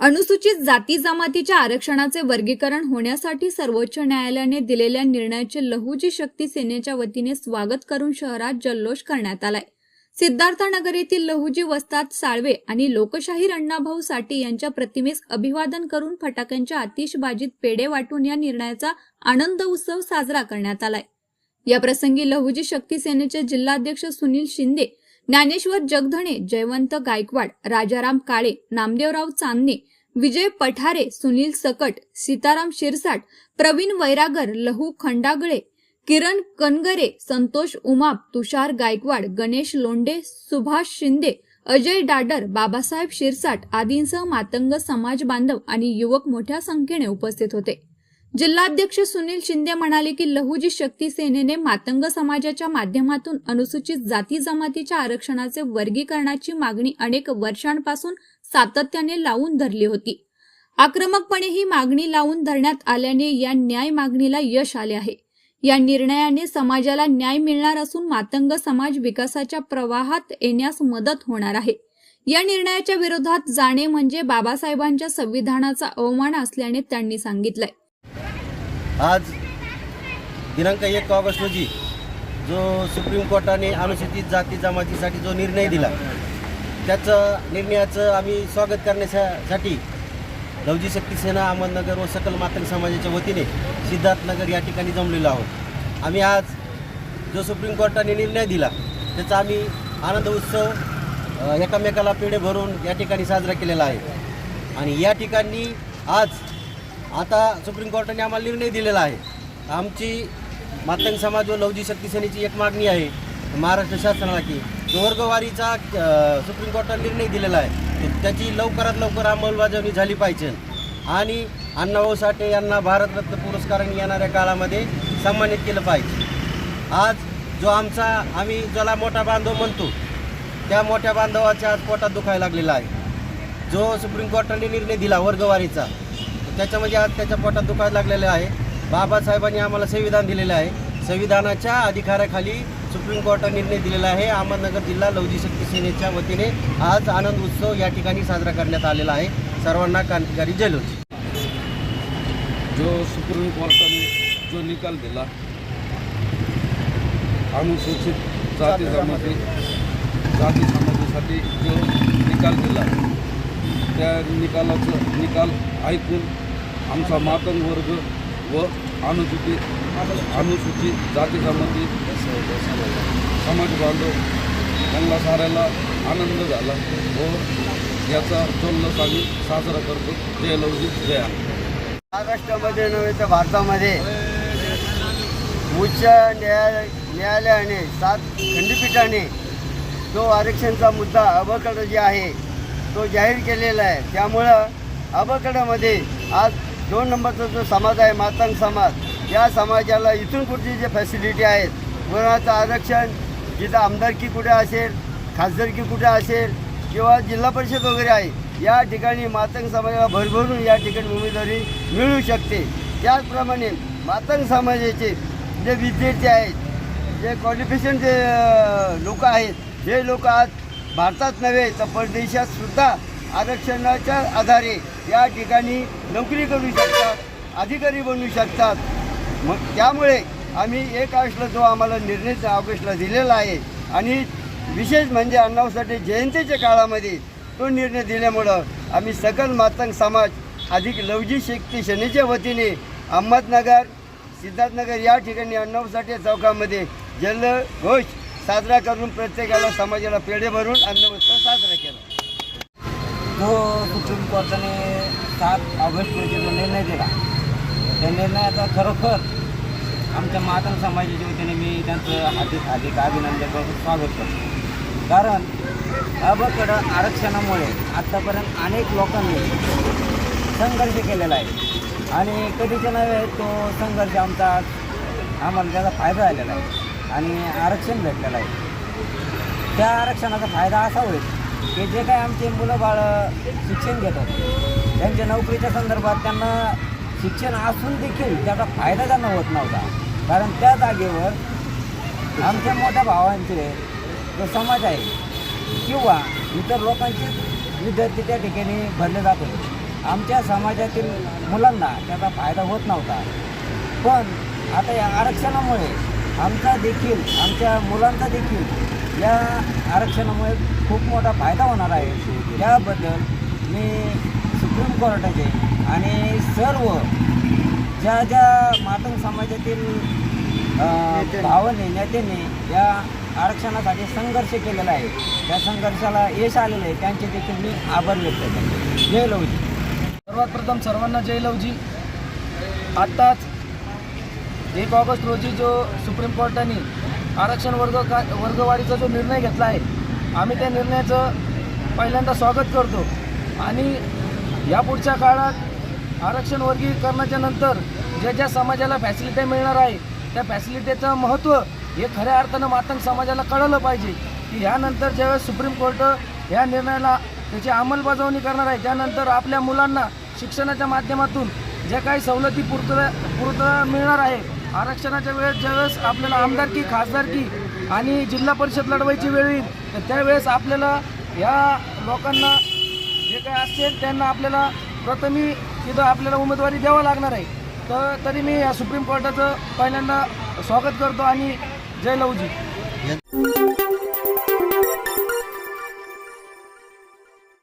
अनुसूचित जाती जमातीच्या आरक्षणाचे वर्गीकरण होण्यासाठी सर्वोच्च न्यायालयाने दिलेल्या निर्णयाचे लहुजी शक्ती सेनेच्या वतीने स्वागत करून शहरात जल्लोष करण्यात आलाय. सिद्धार्थनगर येथील लहुजी वस्ताद साळवे आणि लोकशाहीर अण्णाभाऊ साठे यांच्या प्रतिमेस अभिवादन करून फटाक्यांच्या आतिषबाजीत पेढे वाटून या निर्णयाचा आनंद उत्सव साजरा करण्यात आलाय. या प्रसंगी लहुजी शक्ती सेनेचे जिल्हाध्यक्ष सुनील शिंदे ज्ञानेश्वर जगधणे जयवंत गायकवाड राजाराम काळे नामदेवराव चांदणे विजय पठारे सुनील सकट सीताराम शिरसाट प्रवीण वैरागर लहू खंडागळे किरण कनगरे संतोष उमाप तुषार गायकवाड गणेश लोंडे सुभाष शिंदे अजय डाडर बाबासाहेब शिरसाट आदींसह मातंग समाज बांधव आणि युवक मोठ्या संख्येने उपस्थित होते. जिल्हाध्यक्ष सुनील शिंदे म्हणाले की लहुजी शक्ती सेनेने मातंग समाजाच्या माध्यमातून अनुसूचित जाती जमातीच्या आरक्षणाचे वर्गीकरणाची मागणी अनेक वर्षांपासून सातत्याने लावून धरली होती. आक्रमकपणे ही मागणी लावून धरण्यात आल्याने या न्याय मागणीला यश आले आहे. या निर्णयाने समाजाला न्याय मिळणार असून मातंग समाज विकासाच्या प्रवाहात येण्यास मदत होणार आहे. या निर्णयाच्या विरोधात जाणे म्हणजे बाबासाहेबांच्या संविधानाचा अवमान असल्याने त्यांनी सांगितलंय. आज दिनांक एक ऑगस्ट रोजी जो सुप्रीम कोर्टाने अनुसूचित जाती जमातीसाठी जो निर्णय दिला त्याचं निर्णयाचं आम्ही स्वागत करण्यासाठी लवजी शक्ती सेना अहमदनगर व सकल मातंग समाजाच्या वतीने सिद्धार्थनगर या ठिकाणी जमलेलो आहोत. आम्ही आज जो सुप्रीम कोर्टाने निर्णय दिला त्याचा आम्ही आनंद उत्सव एकामेकाला पेढे भरून या ठिकाणी साजरा केलेला आहे. आणि या ठिकाणी आज आता सुप्रीम कोर्टाने आम्हाला निर्णय दिलेला आहे. आमची मातंग समाज व लवजी शक्ती सेनेची एक मागणी आहे महाराष्ट्र शासनाला की वर्गवारीचा सुप्रीम कोर्टाने निर्णय दिलेला आहे. तो त्याची लवकरात लवकर अंमलबजावणी झाली पाहिजे. आणि अण्णाभाऊ साठे यांना भारतरत्न पुरस्काराने येणाऱ्या काळामध्ये सन्मानित केलं पाहिजे. आज जो आमचा आम्ही ज्याला मोठा बांधव म्हणतो त्या मोठ्या बांधवाच्या आज पोटात दुखायला लागलेला आहे. जो सुप्रीम कोर्टाने निर्णय दिला वर्गवारीचा त्याच्यामध्ये आज त्याच्या पोटात दुखायला लागलेलं आहे. बाबासाहेबांनी आम्हाला संविधान दिलेलं आहे. संविधानाच्या अधिकाराखाली सुप्रीम कोर्टाने निर्णय दिलेला आहे. अहमदनगर जिल्हा लवजी शक्ती सेनेच्या वतीने आज आनंद उत्सव या ठिकाणी साजरा करण्यात आलेला आहे. सर्वांना क्रांतिकारी जयलोजी जो सुप्रीम कोर्टाने जो निकाल दिला अनुसूचित जाती जमाती जाती जमातीसाठी जो निकाल दिला त्या निकालाचं निकाल ऐकून आमचा मातंग वर्ग व अनुसूचित अनुसूचित जाती जमाती समाज बांधव यांना साऱ्याला आनंद झाला. व याचा जल्लोष आम्ही साजरा करतो. जय लवजी जय महाराष्ट्रामध्ये नव्हे तर भारतामध्ये. उच्च न्यायालय न्यायालयाने सात खंडपीठाने जो आरक्षणचा मुद्दा अबकड जे आहे तो जाहीर केलेला आहे. त्यामुळं अबकडामध्ये आज दोन नंबरचा जो समाज आहे मातंग समाज या समाजाला इथून पुढची जे फॅसिलिटी आहेत कोणाचं आरक्षण जिथं आमदारकी कुठे असेल खासदारकी कुठे असेल किंवा जिल्हा परिषद वगैरे आहे या ठिकाणी मातंग समाजाला भरभरून या ठिकाणी उमेदवारी मिळू शकते. त्याचप्रमाणे मातंग समाजाचे जे विद्यार्थी आहेत जे क्वालिफिकेशन जे लोक आहेत हे लोक आज भारतात नव्हे तर परदेशातसुद्धा आरक्षणाच्या आधारे या ठिकाणी नोकरी करू शकतात अधिकारी बनू शकतात. मग त्यामुळे आम्ही एक ऑगस्टला जो आम्हाला निर्णय ऑगस्टला दिलेला आहे. आणि विशेष म्हणजे अण्णाभाऊसाठी जयंतीच्या काळामध्ये तो निर्णय दिल्यामुळं आम्ही सकल मातंग समाज अधिक लवजी शक्ती सेनेच्या वतीने अहमदनगर सिद्धार्थनगर या ठिकाणी अण्णाभाऊसाठी चौकामध्ये जल्लोष साजरा करून प्रत्येकाला समाजाला पेढे भरून अन्नवस्त्र साजरा केला. जो सुप्रीम कोर्टाने सात ऑगस्ट रोजी जो निर्णय दिला त्या निर्णयाचा खरोखर आमच्या मातंग समाजाच्या वतीने मी त्यांचं हार्दिक हार्दिक अभिनंदन स्वागत करतो. कारण अबकडं आरक्षणामुळे आत्तापर्यंत अनेक लोकांनी संघर्ष केलेला आहे. आणि कधीच्या नव्हे तो संघर्ष आमचा आम्हाला त्याचा फायदा झालेला आहे. आणि आरक्षण भेटलेलं आहे. त्या आरक्षणाचा फायदा असा होईल की जे काय आमचे मुलं बाळं शिक्षण घेतात त्यांच्या नोकरीच्या संदर्भात त्यांना शिक्षण असून देखील त्याचा फायदा त्यांना होत नव्हता. कारण त्या जागेवर आमच्या मोठ्या भावांचे जो समाज आहे किंवा इतर लोकांचे विद्यार्थी त्या ठिकाणी भरले जात होते. आमच्या समाजातील मुलांना त्याचा फायदा होत नव्हता. पण आता या आरक्षणामुळे आमचा देखील आमच्या मुलांचा देखील या आरक्षणामुळे खूप मोठा फायदा होणार आहे. त्याबद्दल मी सुप्रीम कोर्टाचे. आणि सर्व ज्या ज्या मातंग समाजातील भावांनी नेत्यांनी या आरक्षणासाठी संघर्ष केलेला आहे. त्या संघर्षाला यश आलेलं आहे. त्यांचे देखील मी आभार व्यक्त करतो. जय लवजी. सर्वात प्रथम सर्वांना जय लवजी. आत्ताच एक ऑगस्ट रोजी जो सुप्रीम कोर्टाने आरक्षण वर्ग का वर्गवाढीचा जो निर्णय घेतला आहे आम्ही त्या निर्णयाचं पहिल्यांदा स्वागत करतो. आणि यापुढच्या काळात आरक्षण वर्गीकरणाच्या नंतर ज्या ज्या समाजाला फॅसिलिटी मिळणार आहे त्या फॅसिलिटीचं महत्त्व हे खऱ्या अर्थानं मातंग समाजाला कळलं पाहिजे. की ह्यानंतर ज्यावेळेस सुप्रीम कोर्ट ह्या निर्णयाला त्याची अंमलबजावणी करणार आहे त्यानंतर आपल्या मुलांना शिक्षणाच्या माध्यमातून ज्या काही सवलती पूर्तता पूर्तता मिळणार आहे आरक्षणाच्या वेळेस ज्यावेळेस आपल्याला आमदारकी खासदारकी आणि जिल्हा परिषद लढवायची वेळ येईल तर त्यावेळेस आपल्याला या लोकांना काय असेल त्यांना आपल्याला प्रथमी तिथं आपल्याला उमेदवारी द्यावं लागणार आहे. तर तरी मी या सुप्रीम कोर्टाचं पहिल्यांदा स्वागत करतो आणि जय लवजी.